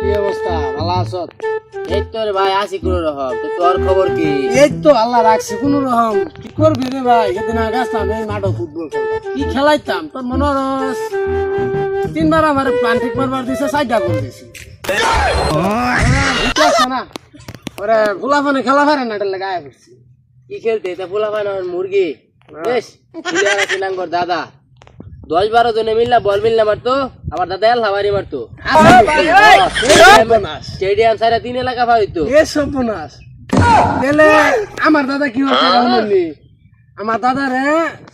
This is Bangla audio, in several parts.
কি অবস্থা? ভালো আছো? এই তো রে ভাই আসি কোন রকম। তো তোর খবর কি? এই তো আল্লাহ রাখছি কোন রকম। কি করবি রে ভাই? সেদিন আগে আসতাম এই মাঠে ফুটবল কি খেলাইতাম? তোর মনে তিনবার আমার প্লান্টিক মারবার দিছে সাইডা করে দিছি। না? ওরে গোলাপানে খেলা পারে না এটা লাগায় করছি কি খেলতে? এটা ফুলা পায় না। মুরগি বেশ দাদা। দশ বারো জনে মিললা বল মিললা মারতো। আমার দাদা এল্লা বাড়ি মারতো। স্টেডিয়াম সারা তিন এলাকা পাইতো এ সর্বনাশ। তাহলে আমার দাদা কি হচ্ছে আমার দাদা রে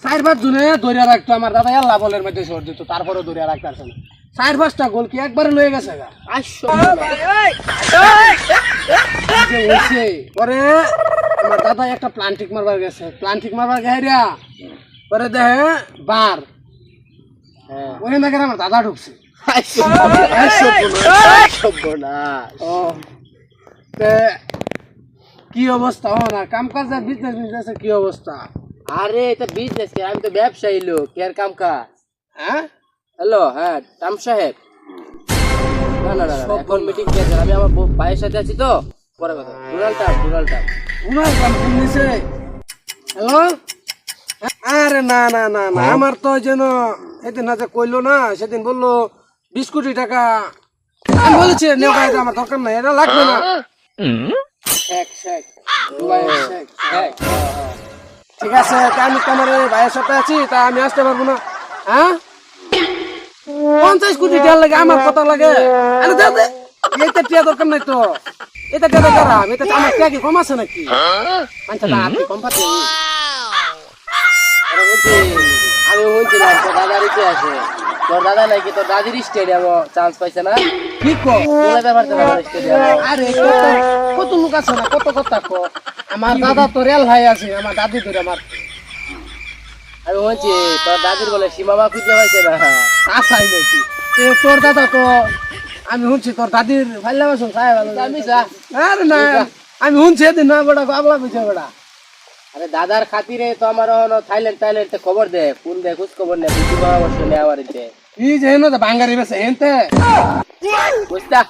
চার পাঁচ জনে ধরিয়া রাখতো। আমার দাদা আল্লাহ বলের মধ্যে সর দিত তারপরে ধরিয়া রাখতে না। চার পাঁচটা গোল কি একবারে লয়ে গেছে গা? হয়েছে পরে আমার দাদা একটা প্লান্টিক মারবার গেছে। প্লান্টিক মারবার গেছে পরে দেখে বার। হ্যাঁ। ওখানে আমার দাদা ঢুকছে। সর্বনাশ। ও। তে কি অবস্থা? ও না কাম কাজ বিজনেস বিজনেস কি অবস্থা? আরে এটা বিজনেস কে আমি তো ব্যবসায়ী লোক কে আর কাম কাজ হ্যাঁ? হ্যালো হ্যাঁ টাম সাহেব। না না না এখন মিটিং কে আছে? আমি আমার ভাইয়ের সাথে আছি তো। পরে কথা ডোনাল্ড টাম ডোনাল্ড টাম কাম শুনছে হ্যালো? আরে না না না না। আমার তো যেন এদিন না যে কইলো না সেদিন বলল বিশ কোটি টাকা। আমি বলেছি নেওয়া এটা আমার দরকার নাই এটা লাগবে না। ঠিক আছে তা আমি তোমার ওই ভাইয়ের সাথে আছি তা আমি আসতে পারব না। হ্যাঁ? পঞ্চাশ কোটি টাকা লাগে আমার কথা লাগে। আরে দে দে। টিয়া দরকার নাই তো। এটা টিয়া দরকার আমি এটা আমার টিয়া কি কম আছে নাকি? আচ্ছা তা আপনি কম পাচ্ছেন। আমি বলছিলাম তোর দাদার ইচ্ছে আছে। তোর দাদা নাকি তোর দাদির স্টেডিয়াম চান্স পাইছে না? কো আরে কত লোক আছে না কত কথা কো? আমার দাদা তো রেল ভাই আছে আমার দাদি ধরে আমার। আমি বলছি তোর দাদির বলে সীমাবা খুঁজে পাইছে না? আশাই নাকি তোর দাদা তো আমি শুনছি তোর দাদির ভাইলা বাসন খাই ভালো আমি যা আরে না আমি শুনছি এদিন না বেটা বাবলা বুঝে বেটা আরে দাদার খাতিরে তো আমার এখনও থাইল্যান্ড থাইল্যান্ড খবর দে। কোন দে খোঁজ খবর নে বুঝি পরামর্শ নে আমার ইতে এই যে হেন বাঙ্গারি বেছে হেনতে? বুঝতা